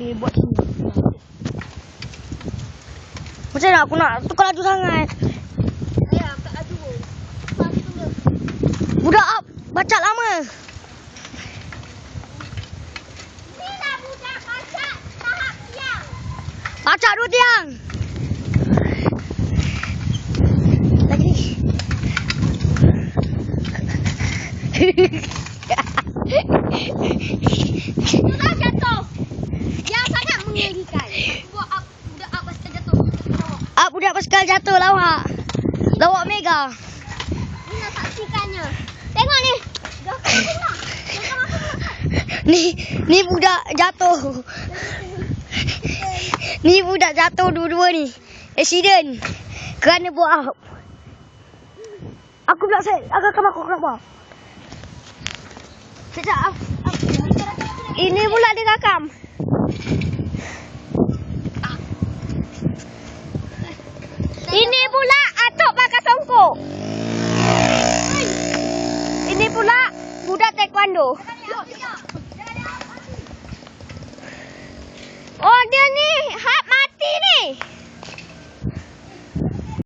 Dia buat sini. Macam mana aku nak tukar laju sangat? Ya, kat laju. Budak up, baca lama. Ni lah budak kacat tahap siang. Baca dua tiang. Lagi ni. Sudah jatuh. Yang sangat mengerikan. Buat up, budak up pasal jatuh. up budak basikal jatuh lawak. Lawak mega. Ni nak saksikannya. Tengok ni. Ni ni budak jatuh. Ni budak jatuh dua-dua ni. Accident. Kerana buat up. Aku pula set. Aku akan aku buat. Sekejap. Ini pula dia rakam. Ini pula atuk pakai songkok. Ini pula budak taekwondo.